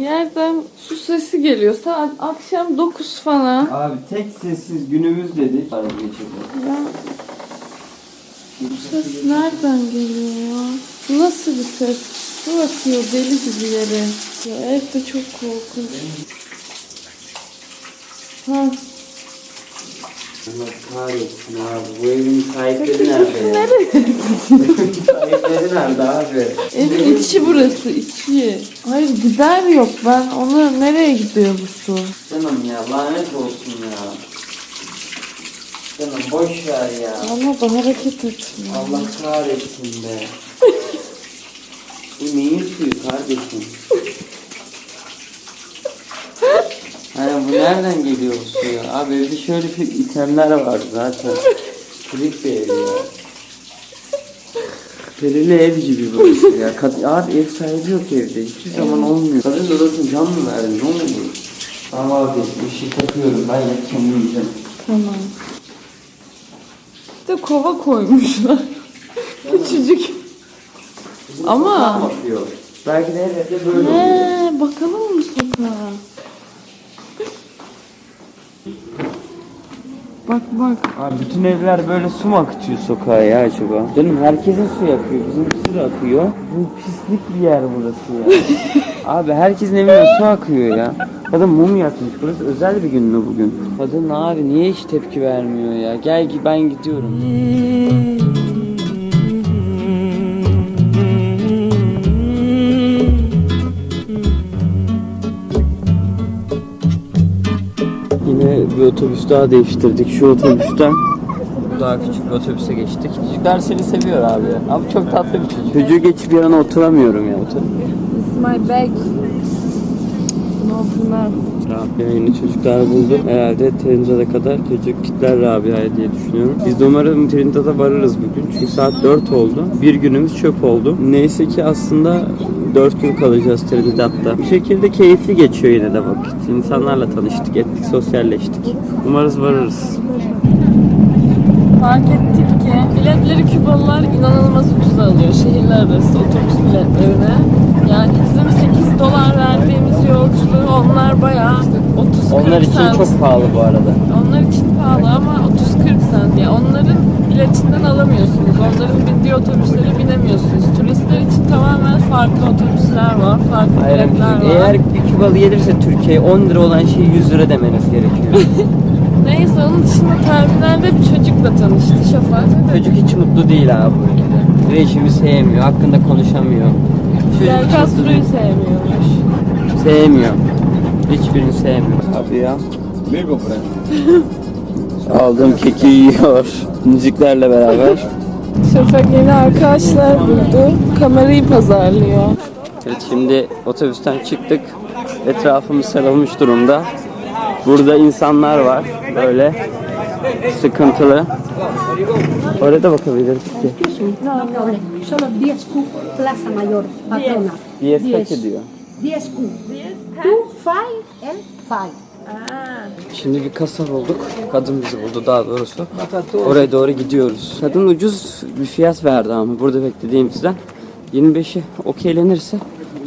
Bir yerden su sesi geliyor. Saat akşam 9 falan. Abi tek sessiz günümüz dedik. Araba geçirdi. Ya bu ses nereden geliyor ya? Bu nasıl bir ses? Su akıyor deli gibi yere. Ya evde çok korkunç. Ha, kahretsin abi. Bu evin sahipleri nerede ya? sahipleri nerede abi? evin içi burası içi. Hayır gider yok ben onu nereye gidiyor bu su? Canım ya lanet olsun ya. Canım boş ver ya. Ama da hareket etmiyor. Allah kahretsin be. Bu neyin suyu kardeşim? Hani bu nereden geliyor bu su ya? Abi evde şöyle bir itemler var zaten. Kırık bir ev ya. Perili ev gibi burası ya. Kad abi ev sahibi yok evde. Hiçbir zaman olmuyor. Kadın odasını can mı verdin? Ne oldu? Tamam abi ışığı takıyorum. Ben yatacağım uyuyacağım. Tamam. Bir de kova koymuşlar. Küçücük. Ama bakıyor. Belki de her evde böyle oluyor. He, bakalım mı sokağa? Bak bak. Abi bütün evler böyle su mu akıtıyor sokağa ya acaba? Canım herkesin su yakıyor. Bizimkisi de akıyor. Bu pislik bir yer burası ya. abi herkesin evine su akıyor ya. Kadın mum yakmış. Burası özel bir gün mü bugün? Kadın abi niye hiç tepki vermiyor ya? Gel ki ben gidiyorum. Otobüs daha değiştirdik. Şu otobüsten daha küçük bir otobüse geçtik. Çocuklar seni seviyor abi. Abi çok tatlı bir çocuk. Çocuğu geçip yana oturamıyorum ya. Otur. It's my bag. No Rabia yeni çocuklar buldu. Herhalde Trinda'da kadar çocuk kitler Rabia'ya diye düşünüyorum. Biz de umarım Trinda'da varırız bugün. Çünkü saat 4 oldu. Bir günümüz çöp oldu. Neyse ki aslında 4 gün kalacağız Trinidad'da. Bir şekilde keyifli geçiyor yine de vakit. İnsanlarla tanıştık, ettik, sosyalleştik. Umarız varırız. Fark ettik ki biletleri Kübalılar inanılmaz ucuza alıyor şehirler arası otobüs biletlerine. Yani bizim 8 dolar verdiğimiz yolculuğu onlar bayağı 30-40 Onlar için sent. çok pahalı bu arada. Onlar için pahalı ama 30-40 sent. Yani onların biletinden alamıyorsunuz. Onların bindiği otobüslere binemiyorsunuz. Turistler için tamamen farklı otobüsler var. Farklı Hayır, biletler var. eğer bir Kübalı gelirse Türkiye'ye 10 lira olan şeyi 100 lira demeniz gerekiyor. Neyse onun dışında terminalde bir çocukla tanıştı şoför. Çocuk hiç mutlu değil abi bu ülkede. Rejimi sevmiyor, hakkında konuşamıyor. Fidel Çocuk Castro'yu sevmiyormuş. sevmiyor. Hiçbirini sevmiyor. Abi ya. Aldığım keki yiyor. Müziklerle beraber. Şafak yeni arkadaşlar buldu. Kamerayı pazarlıyor. Evet şimdi otobüsten çıktık. Etrafımız sarılmış durumda. Burada insanlar var. Böyle sıkıntılı. Oraya da bakabiliriz ki. No, no, solo 10 Q Plaza Mayor, patrona. Diyez Diez. kaçı diyor. 10 Q. Tú, five, el five. Şimdi bir kasa bulduk. Kadın bizi buldu daha doğrusu. Oraya doğru gidiyoruz. Kadın ucuz bir fiyat verdi ama burada beklediğimizden. 25'i okeylenirse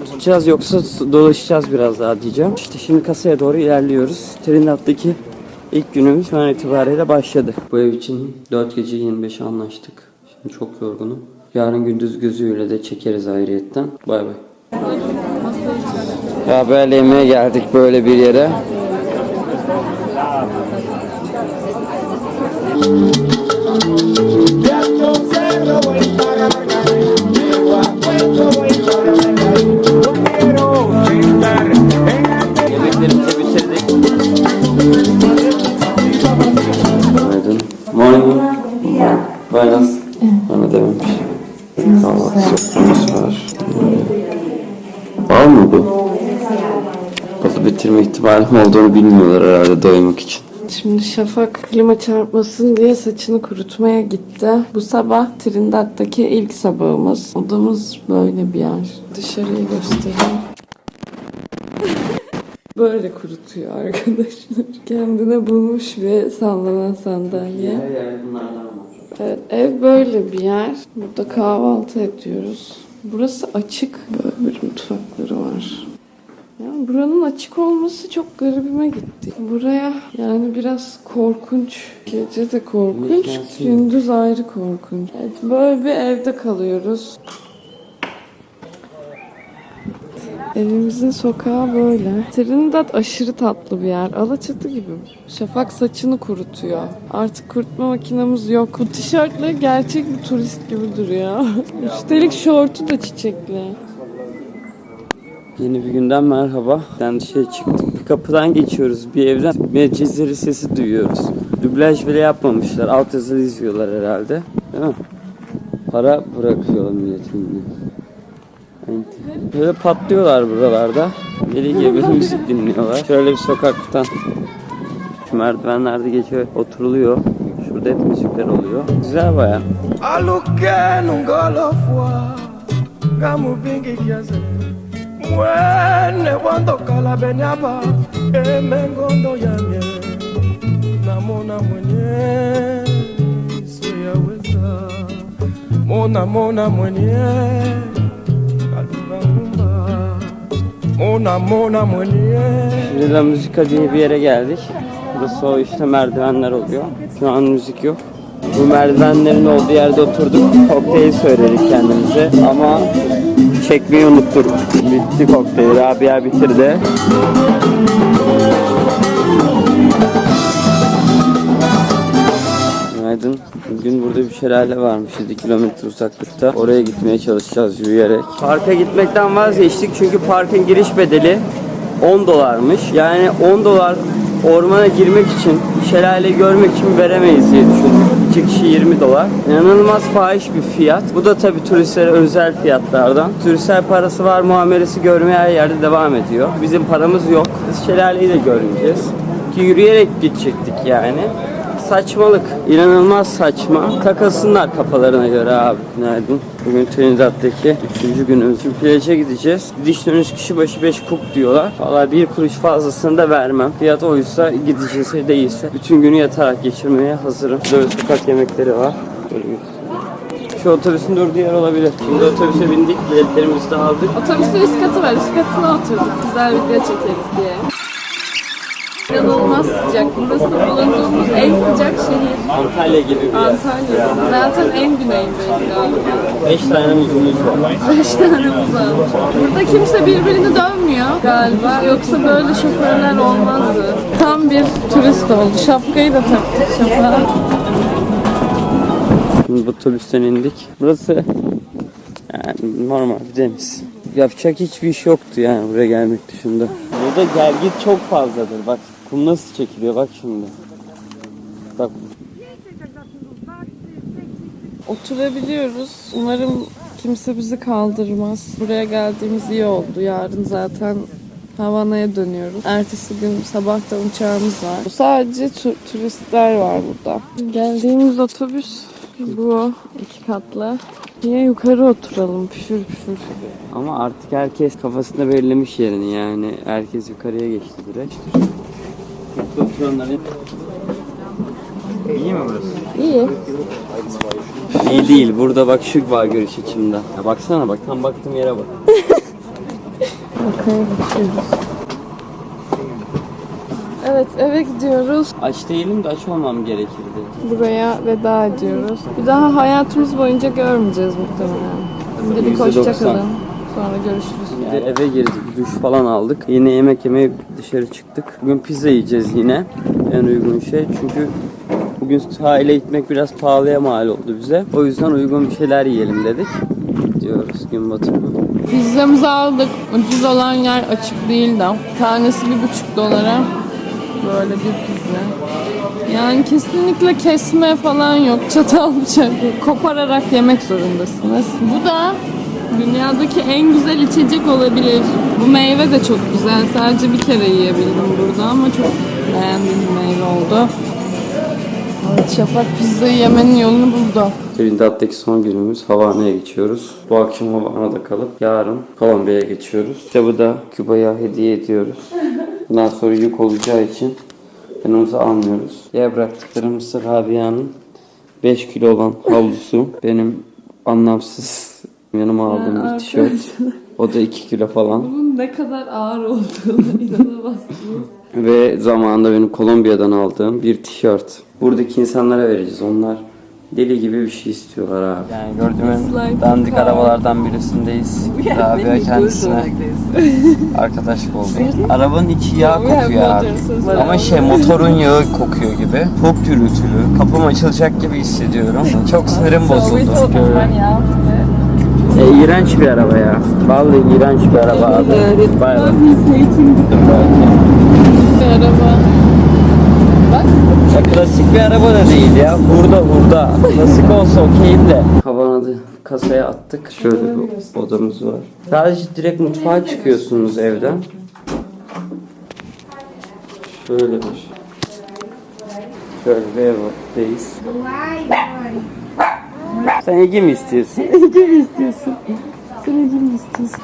tutacağız yoksa dolaşacağız biraz daha diyeceğim. İşte şimdi kasaya doğru ilerliyoruz. Trinidad'daki ilk günümüz şu an itibariyle başladı. Bu ev için 4 gece 25'e anlaştık. Şimdi çok yorgunum. Yarın gündüz gözüyle de çekeriz ayrıyetten. Bay bay. Ya böyle yemeğe geldik böyle bir yere. Buenas. Bana dememiş. Kahvaltı soframız var. Var mı bu? Balı bitirme ihtimalim olduğunu bilmiyorlar herhalde doymak için. Şimdi Şafak klima çarpmasın diye saçını kurutmaya gitti. Bu sabah Trinidad'daki ilk sabahımız. Odamız böyle bir yer. Dışarıyı göstereyim. böyle kurutuyor arkadaşlar. Kendine bulmuş bir sallanan sandalye. Evet, ev böyle bir yer. Burada kahvaltı ediyoruz. Burası açık. Böyle bir mutfakları var. Ya buranın açık olması çok garibime gitti. Buraya yani biraz korkunç. Gece de korkunç, gündüz ayrı korkunç. Evet, böyle bir evde kalıyoruz. Evimizin sokağı böyle. Trinidad aşırı tatlı bir yer. Alaçatı gibi. Şafak saçını kurutuyor. Artık kurutma makinamız yok. Bu tişörtle gerçek bir turist gibi duruyor. Üstelik şortu da çiçekli. Yeni bir günden merhaba. Ben dışarı çıktık. Bir kapıdan geçiyoruz. Bir evden Medceziri sesi duyuyoruz. Dublaj bile yapmamışlar. Alt yazılı izliyorlar herhalde. Değil mi? Para bırakıyorlar milletin. Yani Böyle patlıyorlar buralarda. Deli gibi müzik dinliyorlar. Şöyle bir sokaktan şu merdivenlerde geçiyor, oturuluyor. Şurada hep müzikler oluyor. Güzel baya. aluke nungolo fwa ngamubingi kiaze mwene wandokala benyaba emengondo yamye namona mwenye soyaweza mona mona mwenye kaluvangumba mona mwenye Şimdi Müzika diye bir yere geldik. Burası o işte merdivenler oluyor. Şu an müzik yok. Bu merdivenlerin olduğu yerde oturduk. Kokteyl söyledik kendimize ama çekmeyi unuttuk. Bitti kokteyl. Rabia bitirdi. Günaydın. Bugün burada bir şelale varmış 7 kilometre uzaklıkta. Oraya gitmeye çalışacağız yürüyerek. Parka gitmekten vazgeçtik çünkü parkın giriş bedeli 10 dolarmış. Yani 10 dolar ormana girmek için, şelale görmek için veremeyiz diye düşündük. İki kişi 20 dolar. İnanılmaz fahiş bir fiyat. Bu da tabii turistlere özel fiyatlardan. Turistler parası var muamelesi görmeye her yerde devam ediyor. Bizim paramız yok. Biz şelaleyi de görmeyeceğiz. Ki yürüyerek gidecektik yani. Saçmalık. inanılmaz saçma. Takılsınlar kafalarına göre abi. Günaydın. Bugün Trinidad'daki üçüncü günümüz. Şimdi plaja gideceğiz. Gidiş dönüş kişi başı 5 kup diyorlar. Valla bir kuruş fazlasını da vermem. Fiyat oysa gideceğiz değilse. Bütün günü yatarak geçirmeye hazırım. Böyle sokak yemekleri var. Böyle. Şu otobüsün durduğu yer olabilir. Şimdi otobüse bindik. Biletlerimizi de aldık. Otobüste üst katı var. Üst katına oturduk. Güzel video çekeriz diye. İnanılmaz sıcak. Burası bulunduğumuz en sıcak şehir. Antalya gibi bir yer. Antalya. Zaten en güneyindeyiz galiba. 5 tane muzumuz var. Beş tane muz. Burada kimse birbirini dövmüyor galiba. Yoksa böyle şoförler olmazdı. Tam bir turist oldu. Şapkayı da taktık şapka. Şimdi bu otobüsten indik. Burası yani normal deniz. Yapacak hiçbir iş yoktu yani buraya gelmek dışında. Burada gelgit çok fazladır. Bak kum nasıl çekiliyor bak şimdi. Bak Oturabiliyoruz. Umarım kimse bizi kaldırmaz. Buraya geldiğimiz iyi oldu. Yarın zaten Havana'ya dönüyoruz. Ertesi gün sabahta uçağımız var. Sadece tu- turistler var burada. Geldiğimiz otobüs bu iki katlı. Niye yukarı oturalım püfür püfür. ama artık herkes kafasında belirlemiş yerini yani. Herkes yukarıya geçti direkt. İyi mi burası? İyi. İyi değil. Burada bak şu var görüş açımda. Ya baksana bak tam baktığım yere bak. Bakaya bakıyoruz. Evet eve gidiyoruz. Aç değilim de aç olmam gerekirdi. Buraya veda ediyoruz. Bir daha hayatımız boyunca görmeyeceğiz muhtemelen. Şimdi bir %90. hoşçakalın. Sonra görüşürüz. Bir de eve girdik, duş falan aldık. Yine yemek yemeye dışarı çıktık. Bugün pizza yiyeceğiz yine. En uygun şey. Çünkü bugün sahile gitmek biraz pahalıya mal oldu bize. O yüzden uygun bir şeyler yiyelim dedik. Diyoruz gün batımı. Pizzamızı aldık. Ucuz olan yer açık değil de. Tanesi bir buçuk dolara. Böyle bir pizza. Yani kesinlikle kesme falan yok. Çatal bıçak. Kopararak yemek zorundasınız. Bu da dünyadaki en güzel içecek olabilir. Bu meyve de çok güzel. Sadece bir kere yiyebildim burada ama çok beğendiğim bir meyve oldu. Evet, Şafak pizzayı yemenin yolunu buldu. Trinidad'daki son günümüz Havana'ya geçiyoruz. Bu akşam Havana'da kalıp yarın Kolombiya'ya geçiyoruz. Kitabı da Küba'ya hediye ediyoruz. Bundan sonra yük olacağı için yanımıza almıyoruz. Diğer bıraktıklarımız Rabia'nın 5 kilo olan havlusu. Benim anlamsız yanıma aldığım bir tişört. O da 2 kilo falan. Bunun ne kadar ağır olduğunu inanamazsınız. Ve zamanında benim Kolombiya'dan aldığım bir tişört. Buradaki insanlara vereceğiz. Onlar deli gibi bir şey istiyorlar abi. Yani gördüğüm It's like dandik car. arabalardan birisindeyiz. Rabia kendisine arkadaşlık oldu. Arabanın içi yağ We have kokuyor abi. motors as Ama şey motorun yağı kokuyor gibi. Çok gürültülü. Kapım açılacak gibi hissediyorum. Çok sinirim So we bozuldu. E, iğrenç bir araba ya. Vallahi iğrenç bir araba abi. Bayağı. Bir araba. Bak. Ya klasik bir araba da değil ya. Hurda hurda. Klasik olsa okeyim de. Havanadı kasaya attık. Şöyle bir odamız var. Sadece direkt mutfağa çıkıyorsunuz evden. Şöyle bir. Şöyle bir evdeyiz. Sen Ege mi istiyorsun? Ege mi istiyorsun? Sen Ege mi istiyorsun?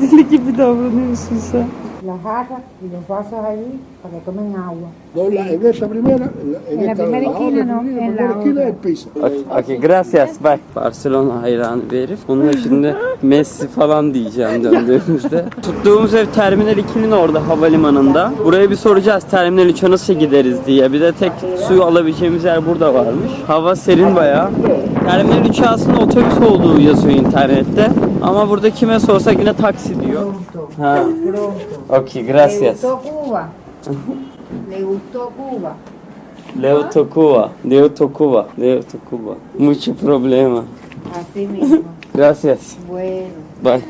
Deli gibi davranıyorsun sen. Las jarras y los vasos allí para que tomen agua. No, la- en esta primera, en, la- en En la esta primera esquina, no, esquina, en primera la esquina otra. del piso. Okay, okay, gracias. Bye. Barcelona hayranı bir herif. Bununla şimdi Messi falan diyeceğim döndüğümüzde. Tuttuğumuz ev Terminal 2'nin orada havalimanında. Buraya bir soracağız Terminal 3'e nasıl gideriz diye. Bir de tek suyu alabileceğimiz yer burada varmış. Hava serin bayağı. Terminal 3'e aslında otobüs olduğu yazıyor internette. Ama burada kime sorsak yine taksi diyor. Ha. Okay, ¿Le gracias. gustó Cuba? ¿Le gustó Cuba? Leo Tocuba, Leo Tocuba, Leo Tocuba. Mucho problema. Así mismo. Gracias. Bueno. Bye.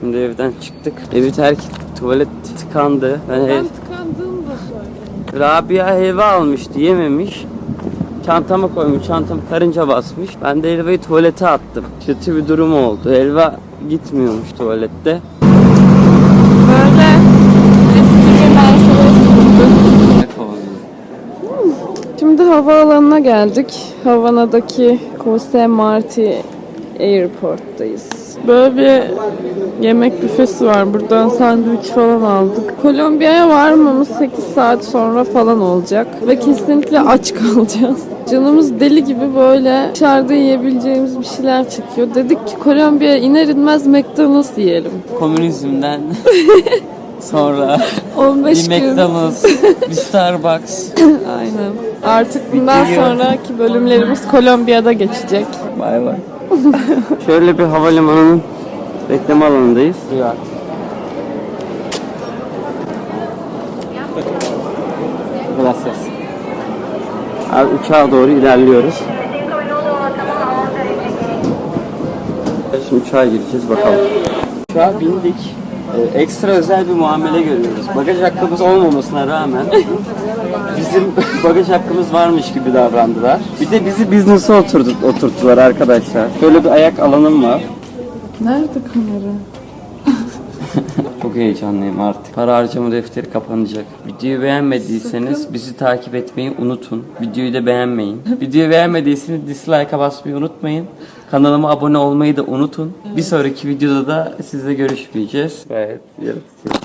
Şimdi evden çıktık. Evi terk. Tuvalet tıkandı. Ben ev... Ben tıkandığımı da söyle. Rabia helva almıştı yememiş. Çantama koymuş. Çantam karınca basmış. Ben de helvayı tuvalete attım. Kötü bir durum oldu. Helva gitmiyormuş tuvalette. Böyle eski kovalıyor? Şimdi havaalanına geldik. Havana'daki Jose Marti Airport'tayız. Böyle bir yemek büfesi var. Buradan sandviç falan aldık. Kolombiya'ya varmamız 8 saat sonra falan olacak. Ve kesinlikle aç kalacağız. Canımız deli gibi böyle dışarıda yiyebileceğimiz bir şeyler çekiyor. Dedik ki Kolombiya'ya iner inmez McDonald's yiyelim. Komünizmden sonra 15 bir gün. McDonald's, bir Starbucks. Aynen. Artık bundan sonraki bölümlerimiz Kolombiya'da geçecek. Bay bay. Şöyle bir havalimanının bekleme alanındayız. Gracias. Abi uçağa doğru ilerliyoruz. Şimdi uçağa gireceğiz bakalım. Uçağa bindik. Ee, ekstra özel bir muamele görüyoruz. Bagaj hakkımız olmamasına rağmen bizim bagaj hakkımız varmış gibi davrandılar. Bir de bizi business'a oturdu, oturttular arkadaşlar. Şöyle bir ayak alanım var. Nerede kamera? Çok heyecanlıyım artık. Para harcama defteri kapanacak. Videoyu beğenmediyseniz bizi takip etmeyi unutun. Videoyu da beğenmeyin. Videoyu beğenmediyseniz dislike'a basmayı unutmayın. Kanalıma abone olmayı da unutun. Bir sonraki videoda da sizle görüşmeyeceğiz. Gayet yaratıcı.